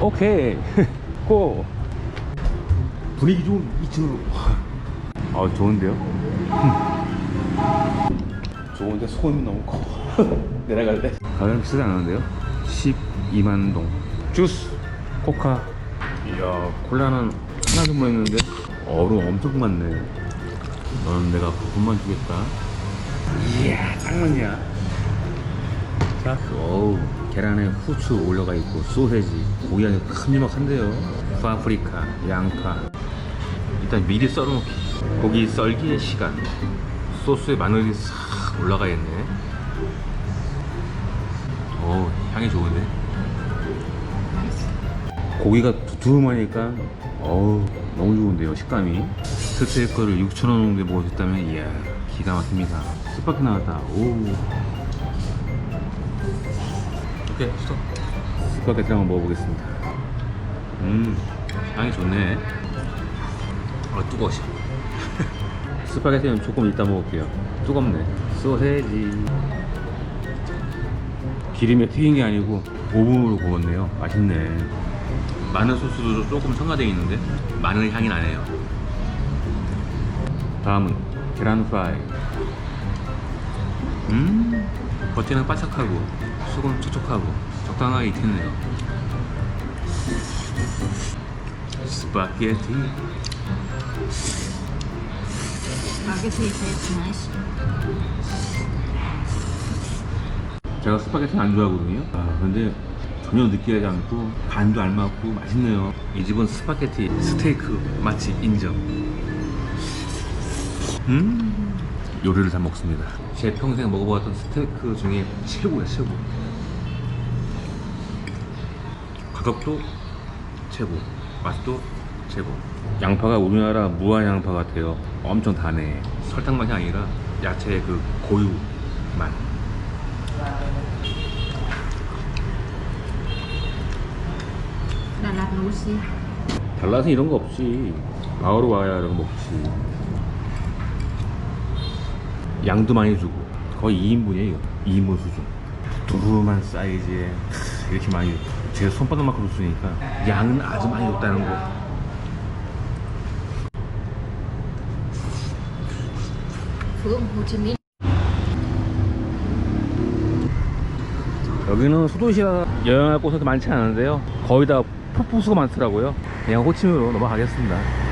오케이. 고. 분위기 좋은 2층으로. 아 좋은데요? 좋은데 소음이 너무 커. 내려갈 때 가격 비싸지 않은데요? 12만 동. 주스 코카. 이야 콜라는 하나 정도 했는데? 얼음 엄청 많네. 너는 내가 돈만 주겠다. 이야 짱만이야 자 어우 계란에 후추 올라가 있고 소세지 고기 안에 큼지막한데요. 파프리카 양파. 일단 미리 썰어놓기. 고기 썰기의 시간. 소스에 마늘이 싹 올라가 있네. 오 향이 좋은데? 고기가 두툼하니까 어우 너무 좋은데요 식감이? 스테이크를 6,000원 정도에 먹을 수 있다면 이야 기가 막힙니다. 스파크 나왔다. 오 오케이 스톱 스파게티 한번 먹어보겠습니다. 음 향이 좋네. 아 뜨거워 스파게티는 조금 이따 먹을게요. 뜨겁네. 소세지. 기름에 튀긴 게 아니고 오븐으로 구웠네요. 맛있네. 마늘 소스도 조금 첨가되어 있는데 마늘 향이 나네요. 다음은 계란 프라이. 음 겉에는 바삭하고 속은 촉촉하고 적당하게 익혔네요 스파게티 스파게티 제일 맛있어. 제가 스파게티 안 좋아하거든요. 아, 근데 전혀 느끼하지 않고 간도 알맞고 맛있네요. 이 집은 스파게티 스테이크 맛집 인정. 음, 요리를 잘 먹습니다. 제 평생 먹어봤던 스테이크 중에 최고야 최고. 가격도 최고, 맛도 최고. 양파가 우리나라 무한 양파 같아요. 엄청 다네. 설탕 맛이 아니라 야채의 그 고유 맛. 달라서 이런 거 없지. 마을로 와야 이런 거 먹지. 양도 많이 주고 거의 2인분이에요. 2인분 수준. 두루만 사이즈에 이렇게 많이 제 손바닥만큼 줬으니까 양은 아주 많이 줬다는 거. Minh. 여기는 소도시라 여행할 곳은 많지 않은데요. 거의 다 폭포수가 많더라고요. 그냥 호치민으로 넘어가겠습니다.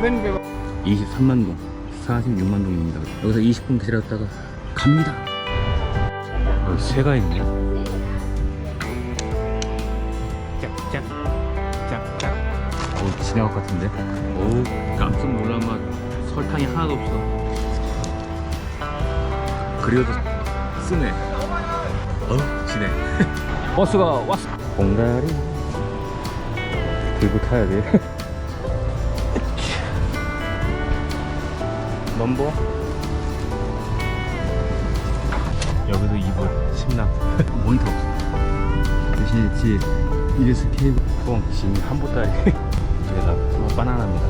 Lương thì bên về 23만 동, 46만 동입니다. 여기서 20분 기다렸다가 갑니다. 여기 새가 있네. 짝짝, 짝짝. 어우, 진행할 것 같은데? 어우, 깜짝 놀란 맛. 설탕이 하나도 없어. 그리워도 쓰네. 어우, 진해. 버스가 왔어. 공다리. 들고 타야 돼. 넘버? 여기도 이불 침낭. 모니터. 대신에 뒤에 이레스 케이블. 뻥 지금 한 보따리 저기다 또 바나나입니다.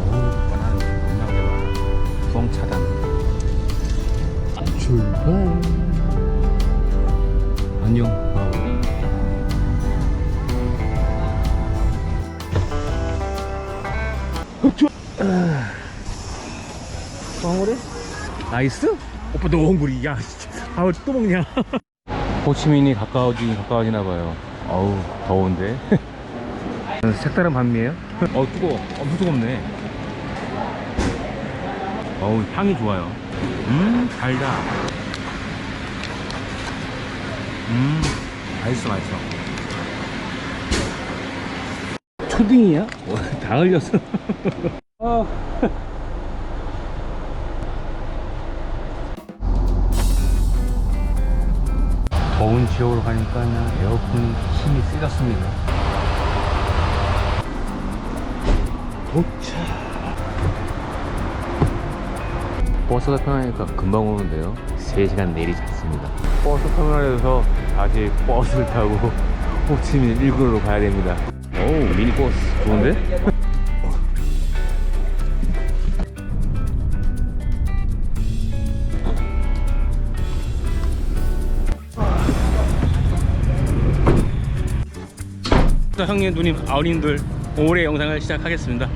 어우 바나나. 엄청나게 많아. 뻥 차단. 출발. 안녕. 어. Đi 나이스? 오빠 너 엉구리 야 아우 또 먹냐? 호치민이 가까워지긴 가까워지나 봐요. 어우 더운데. 색다른 밤이에요? 어 뜨거워. 엄청 뜨겁네. 어우 향이 좋아요. 음 달다. 음 맛있어 맛있어. 초딩이야? 어, 다 흘렸어. 어. 더운 지역으로 가니까 에어컨 힘이 세졌습니다. 도착. 버스가 편하니까 금방 오는데요. 3시간 내리 잤습니다. 버스 터미널에서 다시 버스를 타고 호치민 1구로 가야 됩니다. 오 미니버스 좋은데? 형님, 누님, 아우님들 올해 영상을 시작하겠습니다.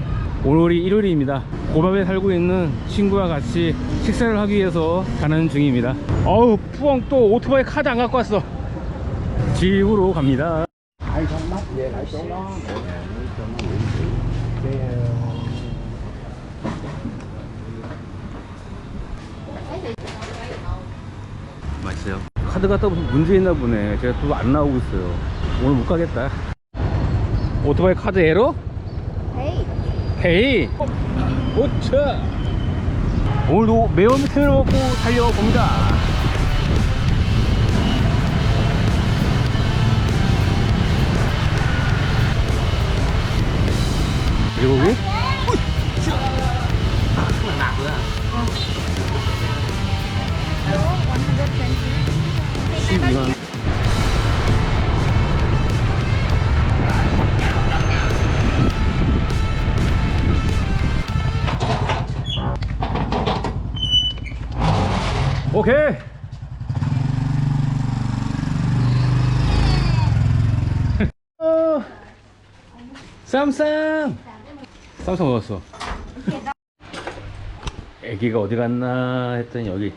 오늘이 일요일입니다. 고밥에 살고 있는 친구와 같이 식사를 하기 위해서 가는 중입니다. 어우, 푸엉 또 오토바이 카드 안 갖고 왔어. 집으로 갑니다. 맛있어요. 카드가 또 무슨 문제 있나 보네. 제가 또 안 나오고 있어요. 오늘 못 가겠다. 오토바이 카드 에러? Hey, 헤이! 오차! 오늘도 매운 템을 먹고 달려봅니다. 그리고 왜? 십이만. 쌈쌈. 쌈쌈 먹었어. 애기가 어디 갔나 했더니 여기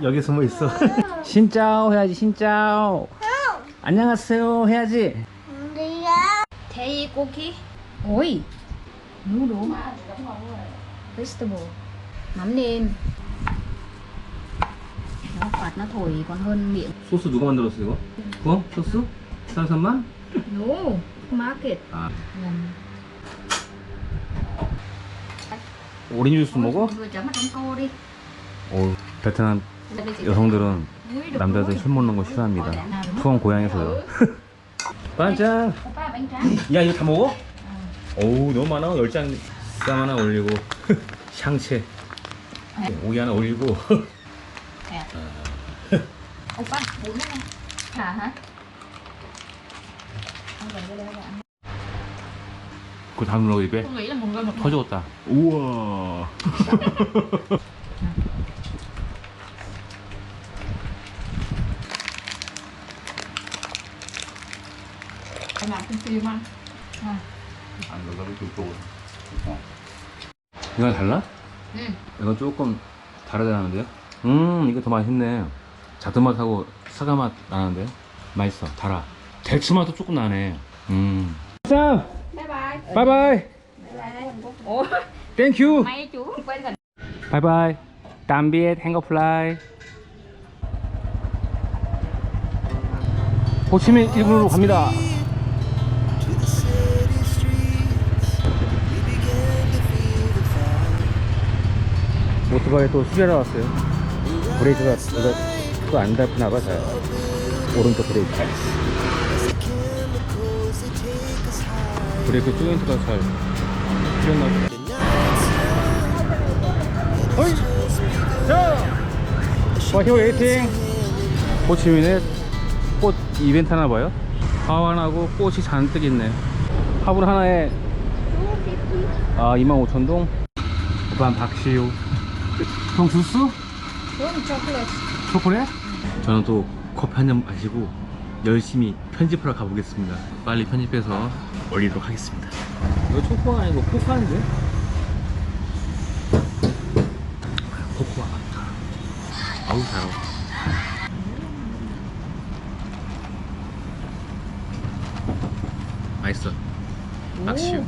여기 숨어 있어. 신짜오 해야지 신짜오. 안녕하세요 해야지. Kia Ôi Noodle Vegetable Mắm nêm Nó quạt nó thổi còn hơn miệng 소스 누가 만들었어 이거? 어? 소스? 쌈쌈만? No Market 아 오렌지 주스 먹어? Đi 오 베트남 여성들은 남자들. 술 먹는 거 싫어합니다. 수원 고향에서요. tráng 야 이거 다 먹어? 어우 너무 많아. 열장 쌈 하나 올리고 샹채 오이 하나 올리고 bún này nè Hả 그거 다 눌러 입에 터졌다. 우와. Phim ăn à. 이건 달라? Ừ 이건 조금 다르다는데요? 음 이거 더 맛있네. 자두맛하고 사과맛 나는데요? 맛있어. 달아. 대추 맛도 조금 나네. 음. 쌈. Bye 바이바이. 땡큐. Chú không quên gần 바이바이. 담비엣 행거플라이. 호치민 1군으로 갑니다. 오토바이 또 수리하러 왔어요. 브레이크가 또 안 닿나 봐, 잘. 오른쪽 브레이크. 브레이크 조인트가 잘. 어이! 자! 와히오 웨이팅! 호치민에 꽃 이벤트 하나 봐요. 화환하고 꽃이 잔뜩 있네. 화분 하나에 아 25,000동. 오빠 박시우. 형 주스? Đúng chocolate 초콜릿? 저는 또 커피 한 잔 마시고 열심히 편집하러 가보겠습니다. 빨리 편집해서 올리도록 하겠습니다. 이거 초코가 아니고 코코아인데? 코코아. 아우 잘 나와. 맛있어. 박시우.